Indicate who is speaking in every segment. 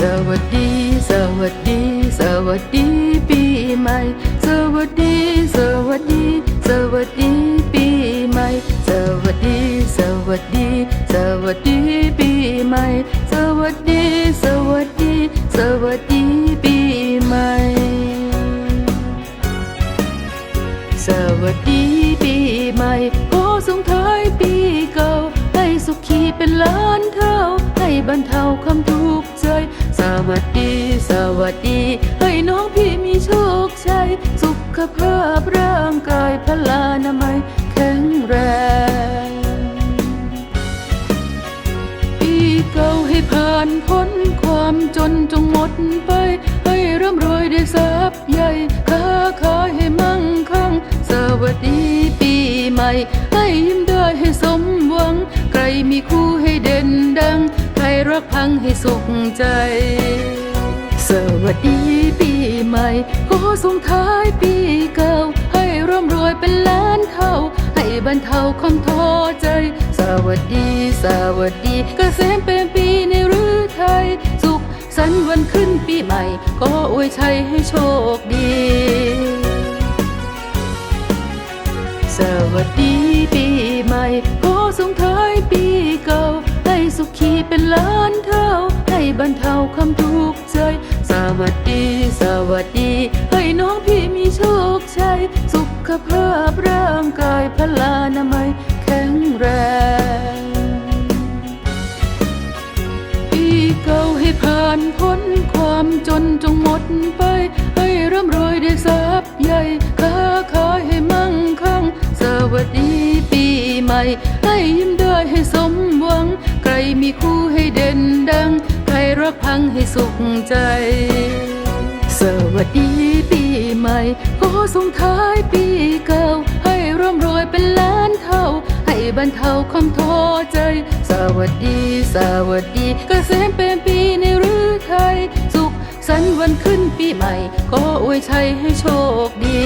Speaker 1: สวัสดี สวัสดี สวัสดีปีใหม่ สวัสดี สวัสดี สวัสดีปีใหม่ สวัสดี สวัสดี สวัสดีปีใหม่ สวัสดี สวัสดี สวัสดีปีใหม่ สวัสดีปีใหม่ขอส่งท้ายปีเก่า ให้สุขีเป็นล้านเท่า ให้บรรเทาความทุกข์ ใจสวัสดี สวัสดี ให้น้องพี่มีโชคชัย สุขภาพร่างกายพลานามัยแข็งแรงปีเก่าให้ผ่านพ้นความจนจงหมดไป ให้ร่ำรวยได้ทรัพย์ใหญ่ค้าขายให้มั่งคั่ง สวัสดีปีใหม่ให้ยิ้มได้ให้ กพังให้สุขใจ สวัสดีปีใหม่ ขอส่งท้ายปีเก่า ให้ร่ำรวยเป็นล้านเท่า ให้บรรเทาความท้อใจ สวัสดี สวัสดีเกษมเป็นปีในฤทัยสุขสันต์วันขึ้นปีใหม่ ขออวยชัยให้โชคดี สวัสดีปี ความทุกข์ใจ สวัสดี สวัสดี ให้น้องพี่มีโชคชัย สุขภาพร่างกายพลานามัยแข็งแรงปีเก่าให้ผ่านพ้นความจนจงหมดไป ให้ร่ำรวยได้ทรัพย์ใหญ่ค้าขายให้มั่งคั่ง สวัสดีปีใหม่ ให้ยิ้มได้ให้สมหวัง ใครมีคู่ให้เด่นดัง รักพังให้สุขใจ สวัสดีปีใหม่ ขอส่งท้ายปีเก่า ให้ร่ำรวยเป็นล้านเท่า ให้บรรเทาความท้อใจ สวัสดี สวัสดีเกษมเป็นปีในฤทัยสุขสันต์วันขึ้นปีใหม่ ขออวยชัยให้โชคดี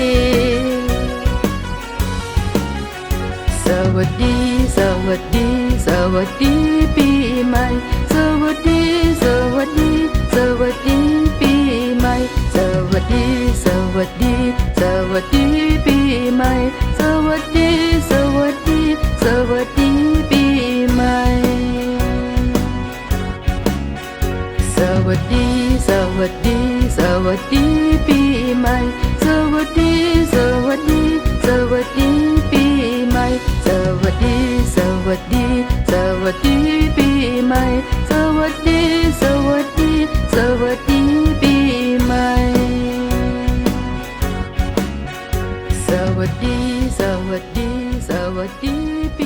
Speaker 1: สวัสดี สวัสดี สวัสดีปีใหม่ สวัสดี สวัสดี สวัสดีปีใหม่ สวัสดี สวัสดี สวัสดีปีใหม่ สวัสดี สวัสดี สวัสดีปีใหม่ สวัสดี สวัสดี สวัสดีปี 我的。